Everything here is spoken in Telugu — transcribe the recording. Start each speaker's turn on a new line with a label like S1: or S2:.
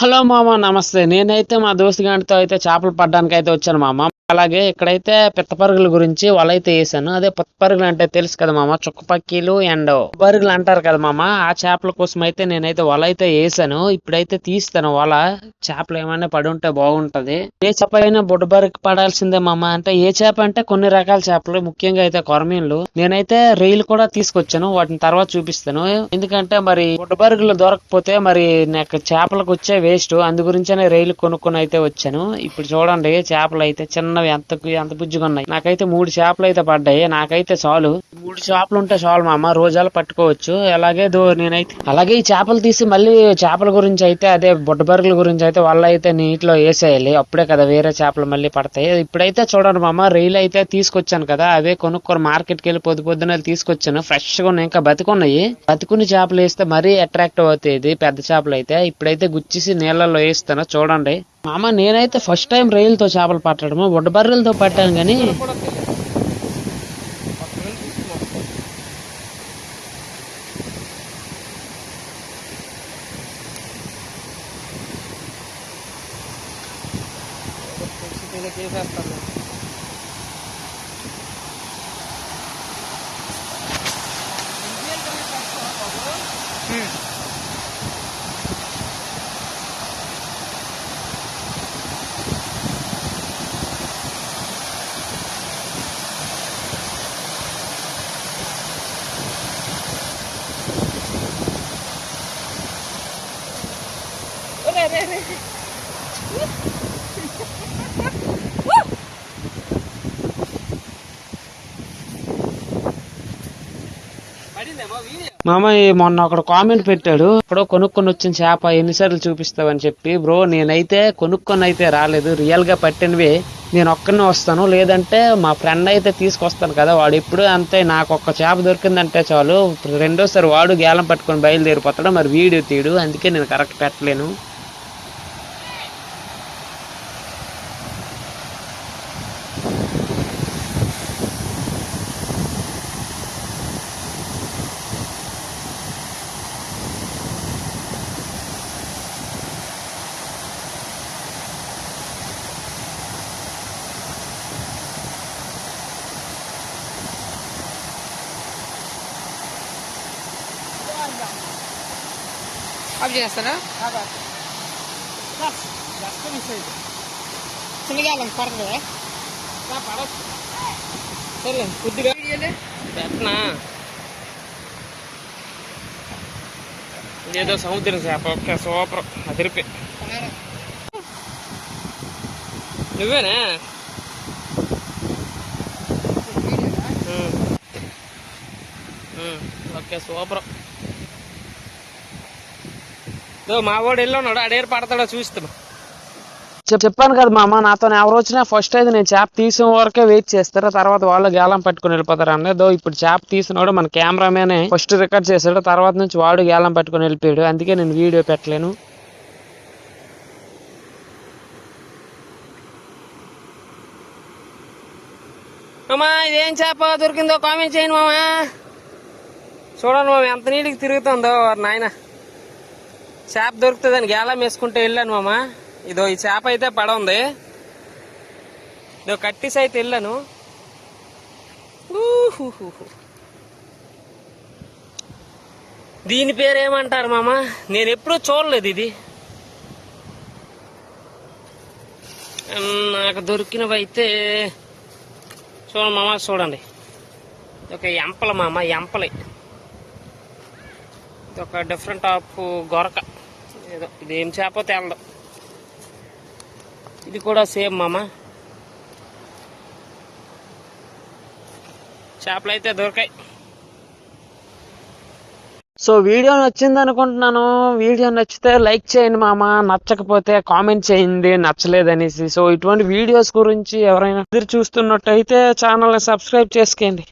S1: హలో మామ నమస్తే. నేనైతే మా దోస్తు గారితో అయితే చేపలు పడ్డానికి అయితే వచ్చాను మామ. అలాగే ఇక్కడైతే పిత్తపరుగుల గురించి వలైతే వేసాను అదే పిత్తపరుగులు అంటే తెలుసు కదా మామ చుక్కపక్కీలు అండ్ పరుగులు అంటారు కదా మామ ఆ చేపల కోసం అయితే నేనైతే వల అయితే వేసాను ఇప్పుడైతే తీస్తాను. వల చేపలు ఏమైనా పడి ఉంటే బాగుంటది. ఏ చేప అయినా బుడ్డబరుకు పడాల్సిందే మామ అంటే ఏ చేప అంటే కొన్ని రకాల చేపలు ముఖ్యంగా అయితే కొరమీన్లు. నేనైతే రైలు కూడా తీసుకొచ్చాను. వాటిని తర్వాత చూపిస్తాను. ఎందుకంటే మరి బుడ్డబరుగులు దొరకకపోతే మరి నాకు చేపలకు వచ్చే వేస్ట్ అందు గురించే రైలు కొనుక్కొని అయితే వచ్చాను. ఇప్పుడు చూడండి చేపలు అయితే చిన్న ఉన్నవి ఎంత ఎంత బుజ్జిగా ఉన్నాయి నాకైతే మూడు చేపలు అయితే పడ్డాయి. నాకైతే చాలు. మూడు చేపలు ఉంటే చాలు మా అమ్మ రోజాలు పట్టుకోవచ్చు. అలాగే దో నేనైతే అలాగే ఈ చేపలు తీసి మళ్ళీ చేపల గురించి అయితే అదే బుడ్డబరుగుల గురించి అయితే వాళ్ళ అయితే నీటిలో వేసేయాలి. అప్పుడే కదా వేరే చేపలు మళ్ళీ పడతాయి. ఇప్పుడైతే చూడండి మా అమ్మ రైలు అయితే తీసుకొచ్చాను కదా. అవే కొనుక్కొని మార్కెట్కి వెళ్ళి పొద్దు పొద్దున తీసుకొచ్చాను. ఫ్రెష్గా ఉన్నాయి ఇంకా బతుకున్నాయి. బతుకుని చేపలు వేస్తే మరీ అట్రాక్టివ్ అవుతాయి ఇది పెద్ద చేపలు అయితే. ఇప్పుడైతే గుచ్చేసి నీళ్ళల్లో వేస్తాను. చూడండి. మామ నేనైతే ఫస్ట్ టైం రైలుతో చేపలు పట్టడము. వడ్డబర్రెలతో పట్టాను కానీ మామ మొన్న ఒకడు కామెంట్ పెట్టాడు. ఇప్పుడు కొనుక్కొని వచ్చిన చేప ఎన్నిసార్లు చూపిస్తావని చెప్పి బ్రో నేనైతే కొనుక్కొని అయితే రాలేదు. రియల్గా పట్టినవి. నేను ఒక్కనే వస్తాను. లేదంటే మా ఫ్రెండ్ అయితే తీసుకొస్తాను కదా. వాడు ఇప్పుడు అంతే. నాకు ఒక్క చేప దొరికిందంటే చాలు. రెండోసారి వాడు గేలం పట్టుకొని బయలుదేరిపోతాడు. మరి వీడియో తీయడు. అందుకే నేను కరెక్ట్ పెట్టలేను.
S2: ఆఫ్ చేస్తారా చిన్నగాలం పడుతుంది సరే కొద్దిగా
S1: పెట్టనా ఏదో సముద్రం చేప ఓకే సూపర్ అదిరిపి నువ్వేనా ఉమ్. ఉమ్, ఓకే సూపర్ ఇదో మా వాడు వెళ్ళి ఉన్నాడు అడేరు పడతాడో చూస్తాను చెప్పాను కదా మామ నాతో ఎవరు వచ్చినా ఫస్ట్ అయితే నేను చేప తీసిన వరకే వెయిట్ చేస్తారు? తర్వాత వాళ్ళు గేలం పట్టుకుని వెళ్ళిపోతారు? అన్నదో ఇప్పుడు చేప తీసినోడు మన కెమెరామెనే ఫస్ట్ రికార్డ్ చేశాడు తర్వాత నుంచి వాడు గేలం పట్టుకుని వెళ్ళిపోయాడు. అందుకే నేను వీడియో పెట్టలేను. అమ్మా ఇదేం చేప దొరికిందో కామెంట్ చేయండి మామా. చూడండి మామ ఎంత నీటికి తిరుగుతుందో నాయన. చేప దొరుకుతుందని గేలం వేసుకుంటే వెళ్ళాను మామ. ఇదో ఈ చేప అయితే పడ ఉంది ఇదో కట్టిసి అయితే వెళ్ళాను. దీని పేరు ఏమంటారు మామ? నేను ఎప్పుడూ చూడలేదు ఇది. నాకు దొరికినవి అయితే చూడండి మామ చూడండి. ఒక ఎంపల మామ ఎంపలి. ఇది ఒక డిఫరెంట్ ఆఫ్ గొరక. ఏదో ఇది ఏం చేపో ఇది కూడా సేమ్ మామ. చేపలు అయితే దొరికాయి. సో వీడియో నచ్చింది అనుకుంటున్నాను. వీడియో నచ్చితే లైక్ చేయండి మామ. నచ్చకపోతే కామెంట్ చేయండి. నచ్చలేదనేసి. సో ఇటువంటి వీడియోస్ గురించి ఎవరైనా ఎదురు చూస్తున్నట్టయితే ఛానల్ని సబ్స్క్రైబ్ చేసుకోండి.